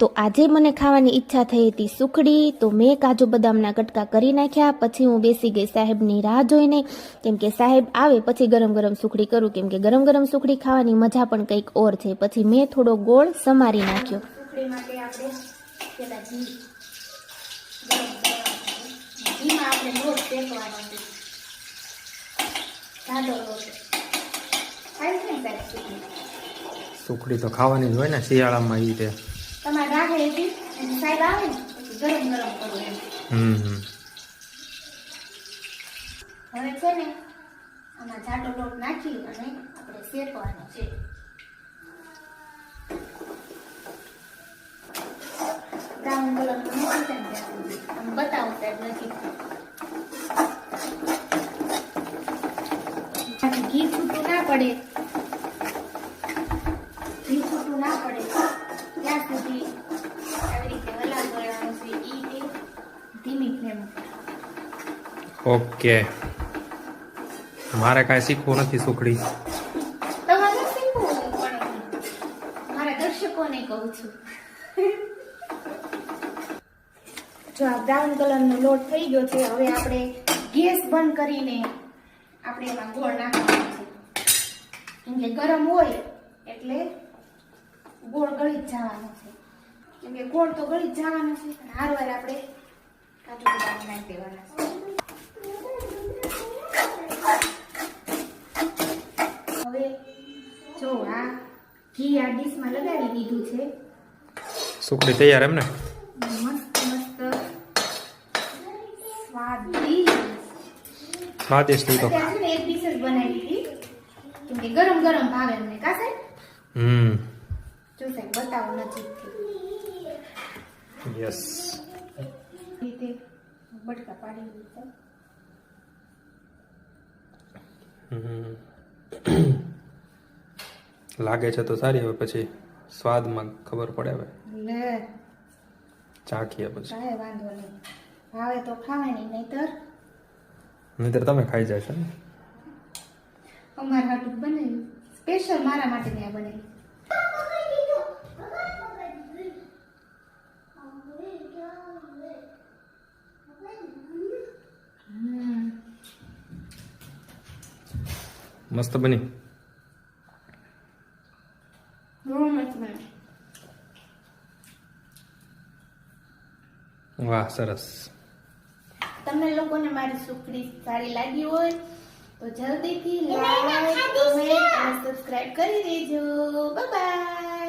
તો આજે મને ખાવાની ઈચ્છા થઈ હતી સુખડી તો મેં કાજુ બદામના કટકા કરી નાખ્યા પછી હું બેસી ગઈ સાહેબની રાહ જોઈને. કેમ કે સાહેબ આવે પછી ગરમ ગરમ સુખડી કરું. કેમ કે ગરમ ગરમ સુખડી ખાવાની મજા પણ કંઈક ઓર છે. પછી મેં થોડો ગોળ સમારી નાખ્યો. સુખડી તો ખાવાની જ હોય ને શિયાળામાં એ તે તમારે રાખે હતી અને સાહેબ આવે ને ગરમ ગરમ કરવું એમ. હવે છે ને આમાં જાડો લોટ નાખી અને આપણે શેકવાનો છે. બ્રાઉન કલર નથી બતાવું સાહેબ નથી. ઘી છૂટું ના પડે. ઘી છૂટું ના પડે. ત્યાં સુધી ઓકે. મારે કાંઈ શીખવું નથી સુખડી. તમારે શીખવું પણ મારા દર્શકોને કહું છું. જો આ બ્રાઉન કલરનો લોટ થઈ ગયો છે હવે આપણે ગેસ બંધ કરીને આપણે એમાં ગોળ નાખવાનો છે. કેમ કે ગરમ હોય એટલે ગોળ ગળી જ જવાનો છે. કેમ કે ગોળ તો ગળી જ જવાનો છે અને હારવાર આપણે કાજુ બદામ નાખી દેવાના છે હવે જો આ ઘી આ ડીશમાં લગાવી દીધું છે. સુખડી તૈયાર એમ ને? મસ્ત મસ્ત. સ્વાદિષ્ટ. સ્વાદિષ્ટ તો. એક ડીશ જ બનાવી હતી. કેમ કે ગરમ ગરમ ભાવે અમને કા સાહેબ? હમ. જો સાહેબ બતાવો નજીકથી. યસ. રીતે બટકા પાડી દીધા. લાગે છે તો સારી હવે પછી સ્વાદમાં ખબર પડે હવે. લે. ચાખીએ પછી. કાંઈ વાંધો નહીં. ભાવે તો ખાવાની નહીતર? નહીતર તમે ખાઈ જશો ને. અમારા હાટું બનાવ્યું. સ્પેશિયલ મારા માટે આ બનાવ્યું. મસ્ત બને. વાહ સરસ તમને લોકોને મારી સુખડી સારી લાગી હોય તો જલ્દીથી લાઈક કમેન્ટ અને સબસ્ક્રાઇબ કરી દેજો બાય બાય